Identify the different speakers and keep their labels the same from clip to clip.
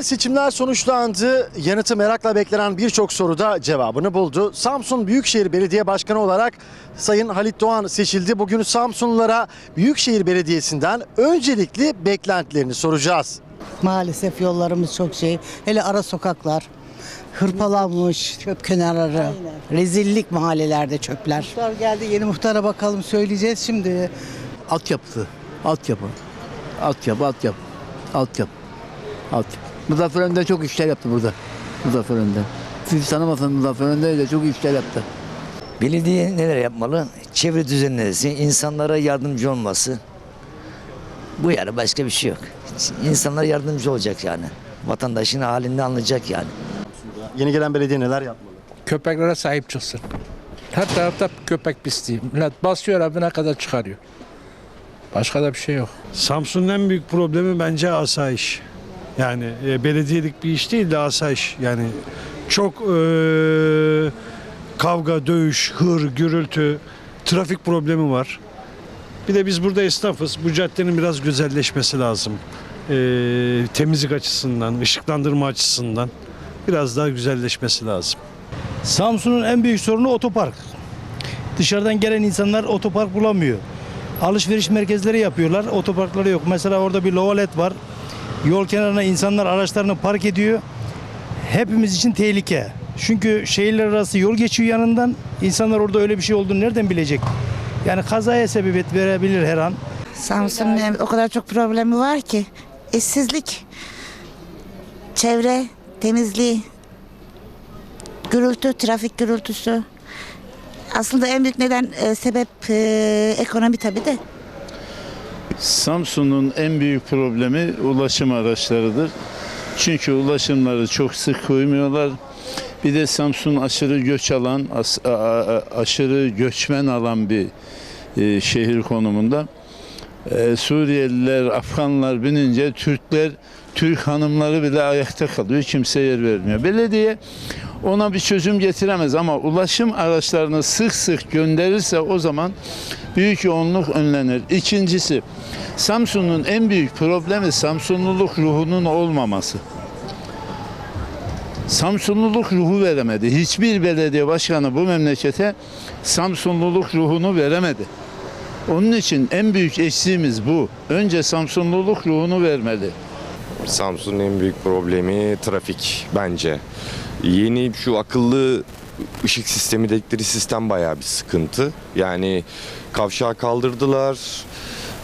Speaker 1: Yerel seçimler sonuçlandı. Yanıtı merakla beklenen birçok soruda cevabını buldu. Samsun Büyükşehir Belediye Başkanı olarak Sayın Halit Doğan seçildi. Bugün Samsunlulara Büyükşehir Belediyesi'nden öncelikli beklentilerini soracağız.
Speaker 2: Maalesef yollarımız çok şey. Hele ara sokaklar. Hırpalanmış çöp kenarları. Rezillik mahallelerde çöpler. Muhtar geldi yeni muhtara bakalım söyleyeceğiz şimdi.
Speaker 3: Altyapısı. Altyapı. Altyapı, altyapı. Altyapı. Altyapı. Muzaffer Önder çok işler yaptı burada. Muzaffer Önder. Siz tanımasanız Muzaffer Önder de çok işler yaptı.
Speaker 4: Belediye neler yapmalı? Çevre düzenlemesi, insanlara yardımcı olması. Bu yani başka bir şey yok. İnsanlara yardımcı olacak yani. Vatandaşın halini anlayacak yani.
Speaker 1: Yeni gelen belediye neler yapmalı?
Speaker 5: köpeklere sahip çıksın. Her tarafta köpek pisliği. Millet basıyor evine kadar çıkarıyor. Başka da bir şey yok.
Speaker 6: Samsun'un en büyük problemi bence asayiş. Yani e, belediyelik bir iş değil de asayiş. Yani çok e, kavga, dövüş, hır, gürültü, trafik problemi var. Bir de biz burada esnafız. Bu caddenin biraz güzelleşmesi lazım. E, temizlik açısından, ışıklandırma açısından biraz daha güzelleşmesi lazım.
Speaker 7: Samsun'un en büyük sorunu otopark. Dışarıdan gelen insanlar otopark bulamıyor. Alışveriş merkezleri yapıyorlar, otoparkları yok. Mesela orada bir lovalet var. Yol kenarına insanlar araçlarını park ediyor. Hepimiz için tehlike. Çünkü şehirler arası yol geçiyor yanından. İnsanlar orada öyle bir şey olduğunu nereden bilecek? Yani kazaya sebebiyet verebilir her an.
Speaker 8: Samsun'un o kadar çok problemi var ki. İşsizlik, çevre, temizliği, gürültü, trafik gürültüsü. Aslında en büyük neden e, sebep e, ekonomi tabii de.
Speaker 9: Samsun'un en büyük problemi ulaşım araçlarıdır. Çünkü ulaşımları çok sık koymuyorlar. Bir de Samsun aşırı göç alan, aşırı göçmen alan bir e, şehir konumunda. E, Suriyeliler, Afganlar binince Türkler, Türk hanımları bile ayakta kalıyor. Kimse yer vermiyor. Belediye ona bir çözüm getiremez ama ulaşım araçlarını sık sık gönderirse o zaman büyük yoğunluk önlenir. İkincisi Samsun'un en büyük problemi Samsunluluk ruhunun olmaması. Samsunluluk ruhu veremedi. Hiçbir belediye başkanı bu memlekete Samsunluluk ruhunu veremedi. Onun için en büyük eksiğimiz bu. Önce Samsunluluk ruhunu vermeli.
Speaker 10: Samsun'un en büyük problemi trafik bence. Yeni şu akıllı ışık sistemi dedikleri sistem bayağı bir sıkıntı. Yani kavşağı kaldırdılar.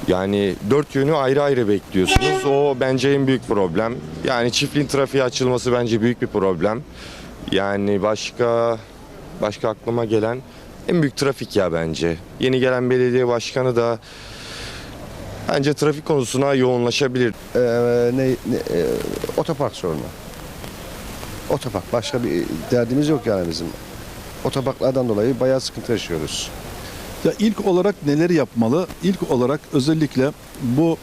Speaker 10: Yani dört yönü ayrı ayrı bekliyorsunuz. O bence en büyük problem. Yani çiftliğin trafiğe açılması bence büyük bir problem. Yani başka başka aklıma gelen en büyük trafik ya bence. Yeni gelen belediye başkanı da bence trafik konusuna yoğunlaşabilir.
Speaker 11: Ee, ne, ne, e, otopark sorunu. Otopark. Başka bir derdimiz yok yani bizim. Otoparklardan dolayı bayağı sıkıntı yaşıyoruz.
Speaker 12: Ya ilk olarak neler yapmalı? İlk olarak özellikle bu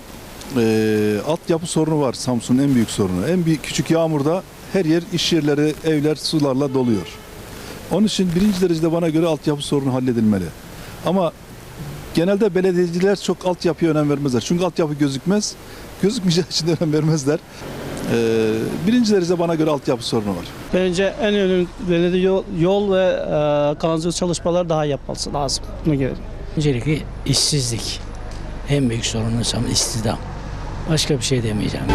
Speaker 12: e, altyapı sorunu var Samsun'un en büyük sorunu. En büyük küçük yağmurda her yer iş yerleri, evler sularla doluyor. Onun için birinci derecede bana göre altyapı sorunu halledilmeli. Ama genelde belediyeciler çok altyapıya önem vermezler. Çünkü altyapı gözükmez. Gözükmeyeceği için de önem vermezler. E, birinci derecede bana göre altyapı sorunu var.
Speaker 7: Bence en önemli yol, yol ve e, kanalizasyon çalışmaları daha yapması lazım. Buna göre.
Speaker 3: Öncelikle işsizlik. En büyük sorunumuz istihdam. Başka bir şey demeyeceğim.